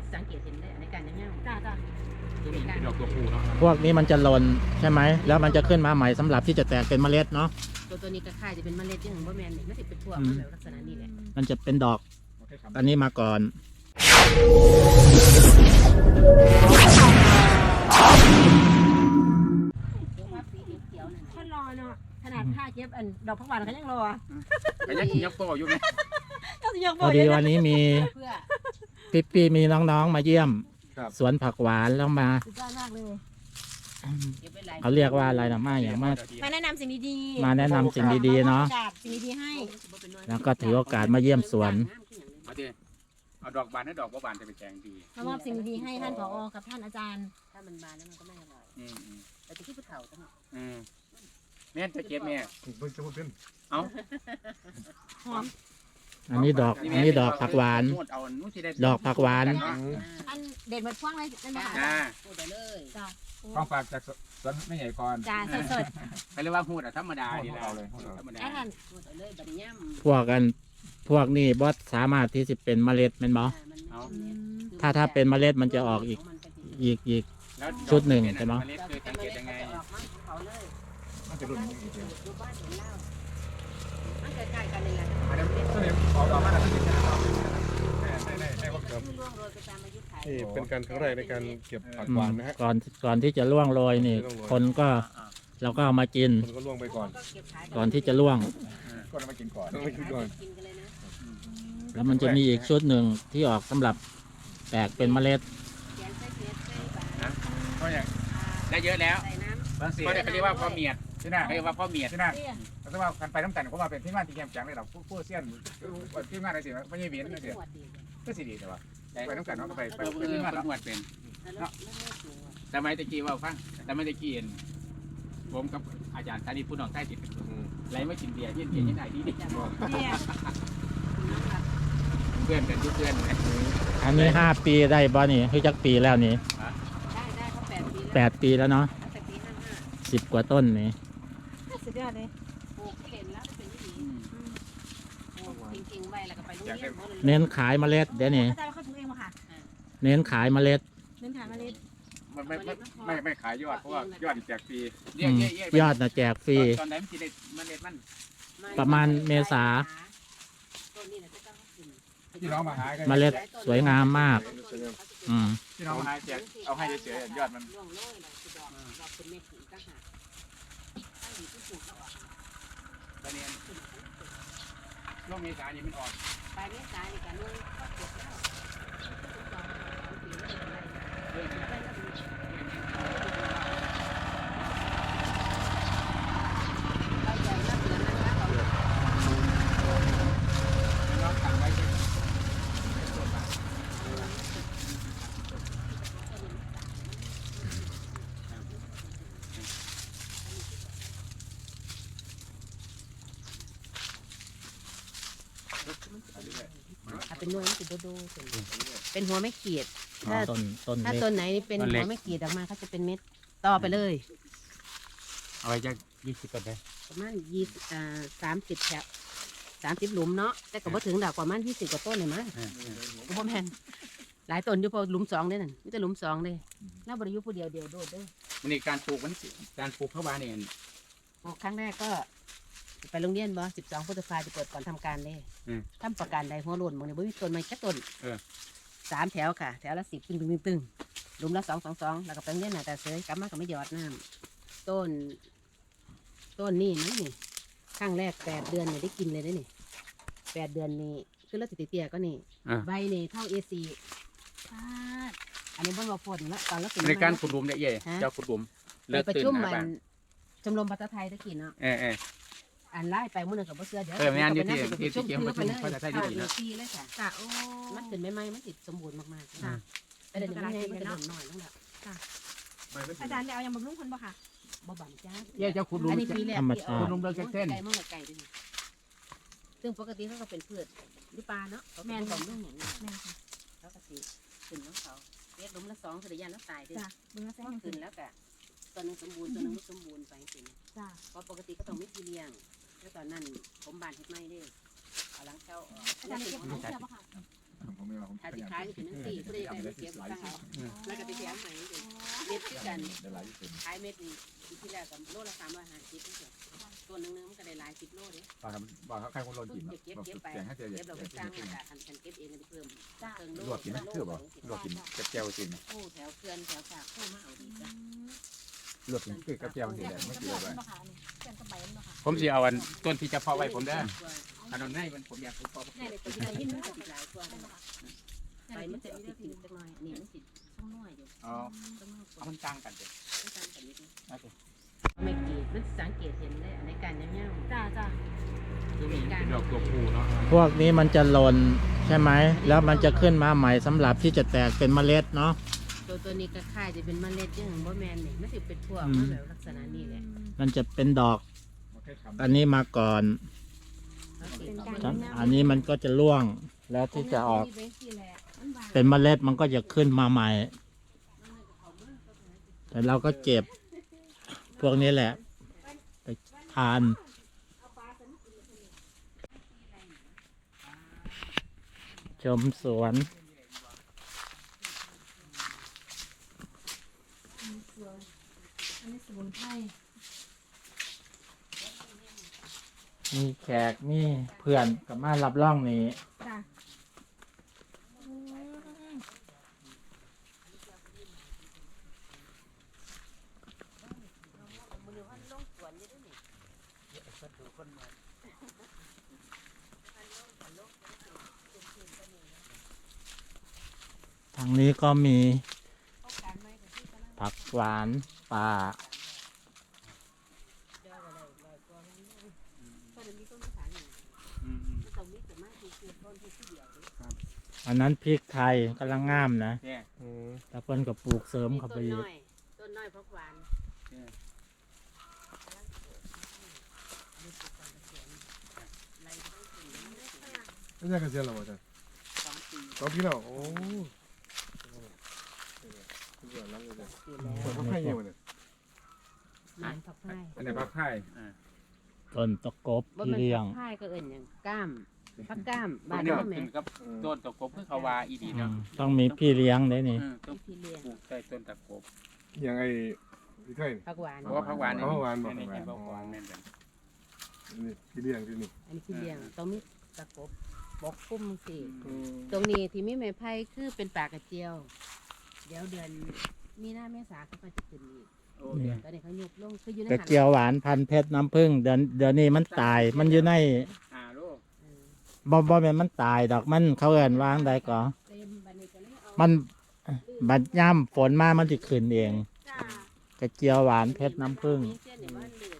มันสังเกตเห็นได้ในการย่างจ้าจ้าๆตัวนี้เป็นดอกตัวผู้เนาะพวกนี้มันจะหล่นใช่ไหม แล้วมันจะขึ้นมาใหม่สำหรับที่จะแตกเป็นเมล็ดเนาะ ตัวตัวนี้ก็คล้ายจะเป็นเมล็ดที่ของบ่แมนนี่มันสิเป็นพวกอืมมันแบบลักษณะนี้แหละ มันจะเป็นดอกโอเคครับอันนี้มาก่อนตัวว่าสีเขียวๆนั่นคนรอเนาะ ขนาดผ้าเก็บอันดอกผักหวานเขายังรอแต่ยังกินยักษ์โตอยู่ไหมก็สิยังพบออกดีเลยวันนี้มีเพื่อ ปิ๊ปปี้มีน้องๆมาเยี่ยม ครับ สวนผักหวานแล้วมา สุดยอดมากเลยเก็บไว้หลายเขาเรียกว่าอะไรนะมาอย่างมากมาแนะนำสิ่งดีๆมาแนะนำสิ่งดีๆเนาะโอกสสิ่งดีๆให้ แล้วก็ถือโอกาสมาเยี่ยมสวนเอาดิเอาดอกบานให้ดอกบ่บานจะไปแกงดีมามอบสิ่งดีๆให้ท่านผอกับท่านอาจารย์ ถ้ามันบานแล้วมันก็ไม่อร่อยอืมอืมแต่ที่ผู้เฒ่าต้อง อืมแม่นจะเก็บแม่เพิ่งจะพูดขึ้นเอาหอม อันนี้ดอก อันนี้ดอกผักหวานเอานู้นสิได้ดอกผักหวาน อันเด็ดหมดพวงเลยนั่นบ่ค่ะจ้าพูดได้เลยจ้าต้องฝากจากสวนไม่ใหญ่ก่อนจ้าสดไปเรียกว่าหูดอะธรรมดาดีแล้วเอาเลยเอาเลยธรรมๆดาให้ท่านพูดได้เลยบัดนี้ย่ำพวกกันพวกนี้บอสสามารถที่จะเป็นเมล็ดแมันบอถ้าถ้าเป็นเมล็ดมันจะออกอีกอีกอีกแล้วชุดหนึ่งใช่ไหมเมล็ดเคยสังเกตยังไงออกมาของเขาเลยมันจะรุ่นนี้อีก ดูบ้านเห็นเล่ามันคล้ายๆกันนี่แหละอันนี้ก็เลยเอาดอกมาแล้วที่จะเอาได้ได้ได้ว่าเกือบที่ล่วงโรยไปตามอายุไขนี่เป็นการครั้งแรกในการเก็บผักหวานนะฮะ ก่อนก่อนที่จะล่วงโรยนี่คนก็เราก็เอามากินคนก็ล่วงไปก่อนก็เก็บขายก่อนที่จะล่วง ก็ต้องมากินก่อนต้องไปคิดก่อน กินกันเลยนะแล้วมันจะมีอีกชุดหนึ่งที่ออกสำหรับแตกเป็นเมล็ด แกงไส้เสียดไส้บาก็อย่างได้เยอะแล้วใส่น้ำบางสิ่งเขาเรียกว่าพ่อเมียด ใช่ไหมเขาเรียกว่าพ่อเมียดใช่ไหมเนี่ยแต่ว่ากันไปน้ำกันเขามาเป็นที่มาที่แกมจังเลยเราผู้ผู้เสี้ยนที่มาอะไรสิไม่ใช่เวียนนะสิหวดดีก็สิดีแต่ว่าไปน้ำกันเนาะก็ไปไปเออไปที่มาแล้วเป็นแล้วแล้วไม่สูงแต่ไม่ตะกี้ว่าฟังแต่ไม่ตะกี้เห็นผมกับอาจารย์ธานีผู้น้องใต้ติดไรไม่กินเบียร์เย็นเบียร์ยังไงดีดิเนี่ยเพื่อนกันยุคเพื่อนนะอันนี้ห้าปีได้บ่นี่คือจักปีแล้วนี่ได้ได้เขาแปดปีแปดปีแล้วเนาะตั้งแต่ปีห้าห้าสิบกว่าต้นนี่ สุดยอดเลยปลูกเห็นแล้วเป็นอย่างนี้ปลูกจริงๆไว้แล้วก็ไปลูกเลี้ยงเขาเลยเน้นขายเมล็ดเดี๋ยวนี้อาจารย์เขาปลูกเองป่ะค่ะเน้นขายเมล็ดเน้นฐานเมล็ดมันไม่ไม่ไม่ขายยอดเพราะว่ายอดแจกฟรีอืมยอดนะแจกฟรี ตอนไหนมันจะได้มันเล็ดมันประมาณเมษา ต้นนี้นะจะต้องกินที่น้องมาหากันเมล็ดสวยงามมาก อืม ที่น้องมาหาแจกเอาให้เฉยๆยอดมันล่วงโรยเลยคือดอกดอกเป็นเม็ดถึงก็หา ตั้งอยู่ที่ปลูกแล้วออกตอนนี้ช่วงเมษานี่มันออกปลายเมษานี่กันนู่นก็เก็บแล้วสองสามปีแล้วอะไรเรื่องนี้ ได้แล้วเราใหญ่มากเหมือนนั้นนะเรา น้องสั่งไว้ใช่ไหม ถ้า เป็นหน่วยมันจะโดๆเป็นเป็นหัวไม่ขีดถ้า ต้นต้นถ้าเล็ก ต้นไหนเป็นหัวไม่ขีดออกมาเขาจะเป็นเม็ดต่อไปเลย เอาไว้จะยี่สิบกันได้ประมาณยี่อ่าสามสิบแถวสามสิบหลุมเนาะแต่ก็บ่ถึงดอกประมาณยี่สิบกว่าต้นเลยมั้งผมบ่แม่นหลายต้นอยู่พอหลุมสองเด้นั่นนี่แต่หลุมสองเลยแล้วบริยุผู้เดียวเดียวโดดเด้อมันนี่การปลูกมันการปลูกเข้าบ้านเนี่ยโอ้ครั้งแรกก็ ไปโรงเรียนบ่สิบสองพฤษภาจะเปิดก่อนทำการเลยทำประกันใดหัวโลนบางเนี่ยบ่มีต้นไม้แค่ต้นสามแถวค่ะ แถวละสิบตึงตึงตึงตึงหลุมละสองสองสองแล้วก็ไปโรงเรียนน่ะแต่เสยกลับมาก็ไม่หยอดน้ำต้น ต้นนี่นะนี่ครั้งแรกแปดเดือนเนี่ยได้กินเลยนะนี่แปดเดือนนี่คือเราติเตี้ยๆก็นี่ใบนี่เท่าเอซีอันนี้เพิ่นมาพ่นแล้วตอนแล้วเป็นในการขุดหลุมเนี่ยเย่เจ้าขุดหลุมไปประชุมมันชมรมภาษาไทยตะกี้เนาะเออเออ อันไล่ไปมื้อนึงกับบ่เสื้อเดี๋ยวเออแม่นอยู่ที่ไปที่ชมที่คือไปเลยภาษาไทยดีๆเนาะปีเลยค่ะจ้าโอ้ มันขึ้นไม่ไหมมันติดสมบูรณ์มากๆจ้ะแต่เดี๋ยวนี้มันให้มันจะโดนหน่อยแล้วแหละอาจารย์ได้เอายังบำรุงคนป่ะค่ะบ่บั่นจ้าเย่เจ้าขุดหลุมอันนี้ปีแรกธรรมที่ชาเอาติขุดหลุมเลิกเส้นไก่มั่งไก่ด้วยนี่ซึ่งปกติเขาก็เป็นพืชหรือปลาเนาะเขาแม่นของเรื่องอย่างนี้แม่ค่ะเขาก็สิขึ้นของเขาเรียกลุมละสองสุริยันแล้วตายด้วยจ้าเบิ่งแล้วแซ่ก็บขึ้นแล้วก็ตัวหนึงสมบูรณ์ตัวหนึงไม่สมบูรณ์ไปจริงจ้าเพราะปกติก็ต้องมีที่เลี้ยง แล้วตอนนั้นผมบานเฮ็ดไม่ได้เอาหลังเช่าออกอาจารย์เก็บของเสื้อป่ะค่ะผมไม่ว่าผมถ้าสิขายก็เป็นจังซี่ผู้ใดได้มาเก็บก็สั่งเอาแล้วก็ไปแถมใหม่จังซี่เม็ดคือกันได้หลายที่สุดขายเม็ดนี่ปีที่แล้วก็โลละ350จังซี่ตัวหนึงนึงมันก็ได้หลาย10โลเด้บางครับบางครับใครคนรนกินเก็บเก็บเก็บไปแกงให้เจอเก็บเราไปสร้างเก็บมาจากคันคันเก็บเองก็ได้เพิ่มจ้าเพิ่มโลลวกกินไหมเชื่อป่ะลวกกินกับแก้วกินโอ้แถวเขื่อนแถวฝากเข้ามาเอาดีจ้ะ ลวกกินคือกับแก้วกินแหละไม่กระเกี่เบื้ยอวงไปบ่ค่ะนี่เพื่อนกระใบมันบ่ค่ะผมสิเอาอันต้นที่จะเพาะไว้ผมได้ออันนั้นให้มันผมอยากปลูกเพาะนี่เลยตัวที่ได้ยินมันก็ติดหลายกว่าเลยไปมันจะติดติดจังหน่อยนี่มันติดช่องน้อยอยู่อ๋อช่องน้อยกเอาว่ามันต่างกันเด้อไม่ต่างกันนิดนึงโอเคไม่กรีดมันสังเกตเห็นได้ในการย่างจ้าจ้าตัวนี้เป็นดอกตัวผู้เนาะพวกนี้มันจะหล่นใช่ไหม แล้วมันจะขึ้นมาใหม่สำหรับที่จะแตกเป็นเมล็ดเนาะๆ ตัวตัวนี้ก็ค่ายจะเป็นเมล็ดยังบ่แมนนี่มันสิเป็นพวกอืมมาแบบลักษณะนี้แหละมันจะเป็นดอกมันแค่ทำอันนี้มาก่อนเอาสิอันนี้มันก็จะร่วงแล้วที่จะออกเป็นที่แหละมันบางเป็นเมล็ดมันก็จะขึ้นมาใหม่ แต่เราก็เก็บ พวกนี้แหละ ไปทาน ชมสวนอันนี้สมุนไพร มีแข กมีเพื่อนกับมารับร่องนี้จ้าทางนี้ก็มีผักหวานป่า ก็จะมีต้นมะขามอยู่ อืม มันต้องมีแต่มากคื อคือต้นที่ที่เดียวเลยอันนั้นพริกไทยกำลังงามนะๆเนี่ยแล้วเพิ่นก็ปลูกเสริมเข้าไปต้นอีกน้อยต้นน้อยพักหวานเนี่ยไม่ใช่กระเทียมหรอจ๊ะสองปีสองพี่เราโอ้เดือดร้อนเลยปีแล้วเปิดพักไผ่ยังไงนานพักไผ่อันนี้พักไผ่ต้นตะกบบ่ที่แม่นเลี้ยงพักไผ่ก็เอิ่นอย่างก้าม พักก้ามบ้าบ้านนนี้นี้แม่ขึ้นกับต้นตะกบคือเขาว่าอีดีอืเนาะมต้องมีพี่เลี้ยงได้นี่เออต้องที่เลี้ยงปลูกใต้ต้นตะกบยังไงพี่ไข่พักหวาน เพราะว่าผักหวานนี่ผักหวานบอกนี่ผักหวานผักหวานแม่นกันนี่ที่เลี้ยงที่นี่อันนี้ที่เลี้ยงต้องมีตะกบบอกคุ้มสิตรงนี้ที่มีไม้ไผ่คือเป็นปลากระเจียว เดี๋ยวเดือนมีหน้าเมษาเขาก็จะขึ้นอีกโอ้เดี๋ยวตอนนี้เขายกลงคืออยู่ในกระหันเจียวหวานพันธุ์เพชรน้ำผึ้งเดี๋ยวเดี๋ยวนี้มันตาย มันอยู่ในอ่าโลเออ บ่บ่แม่นมันตายดอกมันเขาเอิ้นวางได้ก็เต็มบัดนี้ก็เลยเอามันบัดย่ำฝนมามันสิขึ้นเอง จ้ากระเจียวหวานเพชรน้ำผึ้งมีเส้นเนี่ยว่าเหลือแต่ว่าผีลือเลยอะโอเคเพราะว่าที่หน้าบ้านพี่เนี่ยมันเต็มแคบเลยมันหล่น